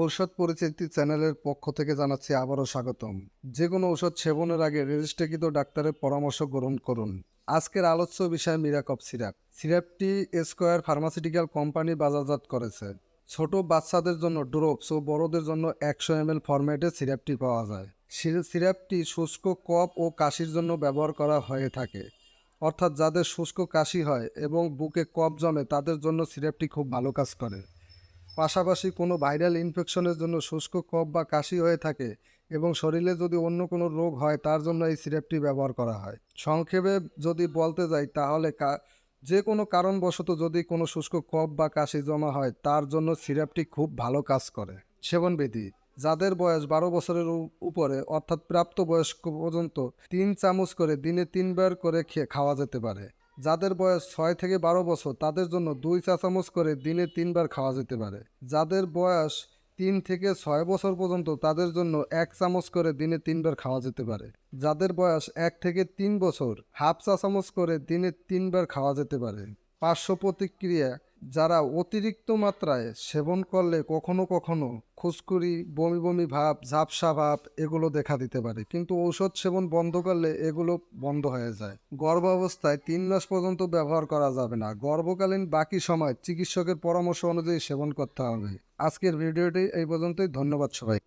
ঔষধ পরিচিতি চ্যানেলের পক্ষ থেকে জানাচ্ছি আবারও স্বাগতম। যে কোনো ঔষধ সেবনের আগে রেজিস্ট্রিকৃত ডাক্তারের পরামর্শ গ্রহণ করুন। আজকের আলোচ্য বিষয় মিরাকপ সিরাপ। সিরাপটি স্কোয়ার ফার্মাসিউটিক্যাল কোম্পানি বাজারজাত করেছে। ছোট বাচ্চাদের জন্য ড্রপস ও বড়দের জন্য একশো এম এল ফরম্যাটে সিরাপটি পাওয়া যায়। সিরাপটি শুষ্ক কফ ও কাশির জন্য ব্যবহার করা হয়ে থাকে। অর্থাৎ যাদের শুষ্ক কাশি হয় এবং বুকে কফ জমে তাদের জন্য সিরাপটি খুব ভালো কাজ করে। পাশাপাশি কোনো ভাইরাল ইনফেকশনের জন্য শুষ্ক কফ বা কাশি হয়ে থাকে এবং শরীরে যদি অন্য কোনো রোগ হয়, তার জন্য এই সিরাপটি ব্যবহার করা হয়। সংক্ষেপে যদি বলতে যাই, তাহলে যে কোনো কারণবশত যদি কোনো শুষ্ক কফ বা কাশি জমা হয়, তার জন্য সিরাপটি খুব ভালো কাজ করে। সেবন সেবনবিধি, যাদের বয়স বারো বছরের উপরে, অর্থাৎ প্রাপ্ত বয়স্ক পর্যন্ত তিন চামচ করে দিনে তিনবার করে খেয়ে খাওয়া যেতে পারে। যাদের বয়স ছয় থেকে বারো বছর, তাদের জন্য দুই চা চামচ করে দিনে তিনবার খাওয়া যেতে পারে। যাদের বয়স তিন থেকে ছয় বছর পর্যন্ত, তাদের জন্য এক চামচ করে দিনে তিনবার খাওয়া যেতে পারে। যাদের বয়স এক থেকে তিন বছর, হাফ চা চামচ করে দিনে তিনবার খাওয়া যেতে পারে। পার্শ্ব প্রতিক্রিয়া যারা অতিরিক্ত মাত্রায় সেবন করলে কখনো কখনো খুসকুরি বমি বমি ভাব, ঝাপসা ভাব এগুলো দেখা দিতে পারে। কিন্তু ঔষধ সেবন বন্ধ করলে এগুলো বন্ধ হয়ে যায়। গর্ভাবস্থায় তিন মাস পর্যন্ত ব্যবহার করা যাবে না। গর্ভকালীন বাকি সময় চিকিৎসকের পরামর্শ অনুযায়ী সেবন করতে হবে। আজকের ভিডিওটি এই পর্যন্তই। ধন্যবাদ সবাই